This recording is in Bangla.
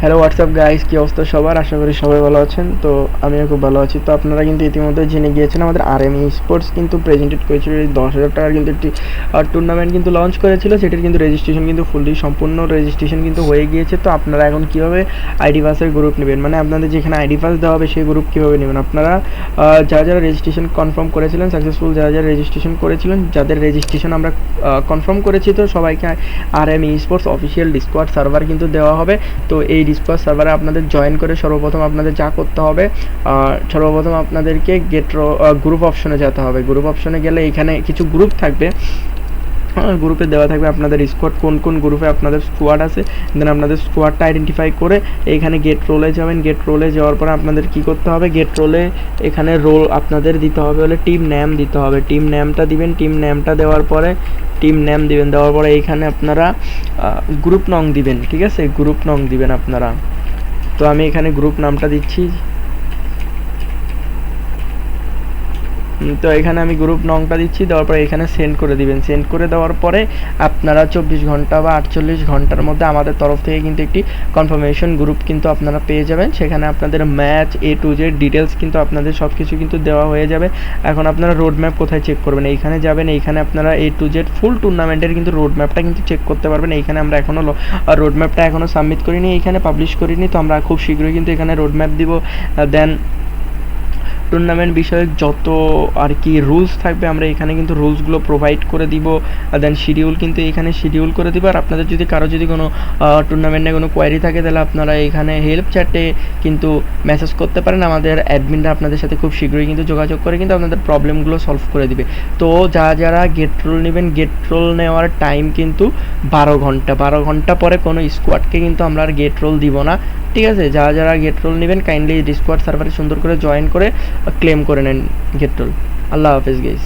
হ্যালো হোয়াটসঅ্যাপ গাইস কী অবস্থা সবার? আশা করি সবাই ভালো আছেন। তো আমিও খুব ভালো আছি। তো আপনারা কিন্তু ইতিমধ্যে জেনে গিয়েছেন, আমাদের আর এম স্পোর্টস কিন্তু প্রেজেন্টেড করেছিল এই দশ হাজার টাকার কিন্তু একটি টুর্নামেন্ট কিন্তু লঞ্চ করেছিল। সেটির কিন্তু রেজিস্ট্রেশন কিন্তু ফুললি সম্পূর্ণ রেজিস্ট্রেশন কিন্তু হয়ে গিয়েছে। তো আপনারা এখন কীভাবে আইডি পাসের গ্রুপ নেবেন? মানে আপনাদের যেখানে আইডি পাস দেওয়া হবে, সেই গ্রুপ কীভাবে নেবেন? আপনারা যারা যারা রেজিস্ট্রেশন কনফার্ম করেছিলেন সাকসেসফুল যারা যারা রেজিস্ট্রেশন করেছিলেন, যাদের রেজিস্ট্রেশন আমরা কনফার্ম করেছি, তো সবাইকে R M sports official discord server কিন্তু দেওয়া হবে। তো এই ডিসকোয়াড সার্ভারে আপনাদের জয়েন করে সর্বপ্রথম আপনাদের যা করতে হবে সর্বপ্রথম আপনাদেরকে গেট গ্রুপ অপশনে যেতে হবে। গ্রুপ অপশনে গেলে এখানে কিছু গ্রুপ থাকবে। গ্রুপে দেওয়া থাকবে আপনাদের স্কোয়াড কোন কোন গ্রুপে আপনাদের স্কোয়াড আছে। দেন আপনাদের স্কোয়াডটা আইডেন্টিফাই করে এইখানে গেট রোলে যাবেন। গেট রোলে যাওয়ার পর আপনাদের কি করতে হবে? গেট রোলে এখানে রোল আপনাদের দিতে হবে হলে টিম নেম দিতে হবে। টিম নেমটা দিবেন টিম নেমটা দেওয়ার পরে টিম নেম দিবেন। দেওয়ার পরে এইখানে আপনারা গ্রুপ নং দিবেন, ঠিক আছে? গ্রুপ নং দিবেন আপনারা। তো আমি এখানে গ্রুপ নামটা দিচ্ছি। তো এখানে আমি গ্রুপ নংটা দিচ্ছি, দেওয়ার পরে এখানে সেন্ড করে দিবেন। সেন্ড করে দেওয়ার পরে আপনারা চব্বিশ ঘণ্টা বা আটচল্লিশ ঘণ্টার মধ্যে আমাদের তরফ থেকে কিন্তু একটি কনফার্মেশন গ্রুপ কিন্তু আপনারা পেয়ে যাবেন। সেখানে আপনাদের match A to Z details কিন্তু আপনাদের সব কিছু কিন্তু দেওয়া হয়ে যাবে। এখন আপনারা রোড ম্যাপ কোথায় চেক করবেন? এইখানে যাবেন, এইখানে আপনারা এ টু জেড ফুল টুর্নামেন্টের কিন্তু রোড ম্যাপটা কিন্তু চেক করতে পারবেন। এইখানে আমরা এখনও রোড ম্যাপটা এখনও সাবমিট করিনি, এইখানে পাবলিশ করিনি। তো আমরা খুব শীঘ্রই কিন্তু এখানে রোড ম্যাপ দিব। দেন টুর্নামেন্ট বিষয়ক যত আর কি রুলস থাকবে, আমরা এখানে কিন্তু রুলসগুলো প্রোভাইড করে দিব দেন শিডিউল কিন্তু এখানে শিডিউল করে দিব। আর আপনাদের যদি কারও যদি কোনো টুর্নামেন্টে কোনো কোয়ারি থাকে, তাহলে আপনারা এখানে হেল্প চ্যাটে কিন্তু মেসেজ করতে পারেন। আমাদের অ্যাডমিনরা আপনাদের সাথে খুব শীঘ্রই কিন্তু যোগাযোগ করে কিন্তু আপনাদের প্রবলেমগুলো সলভ করে দিবে। তো যারা যারা গেট রোল নেবেন গেট রোল নেওয়ার টাইম কিন্তু বারো ঘণ্টা বারো ঘণ্টা পরে কোনো স্কোয়াডকে কিন্তু আমরা আর গেট রোল দিব না। ঠিক আছে, যারা যারা গেট রোল নেবেন কাইন্ডলি ডিসকোয়ার সার্ভারে সুন্দর করে জয়েন করে ক্লেম করে নেন গেট রোল আল্লাহ হাফিজ গেস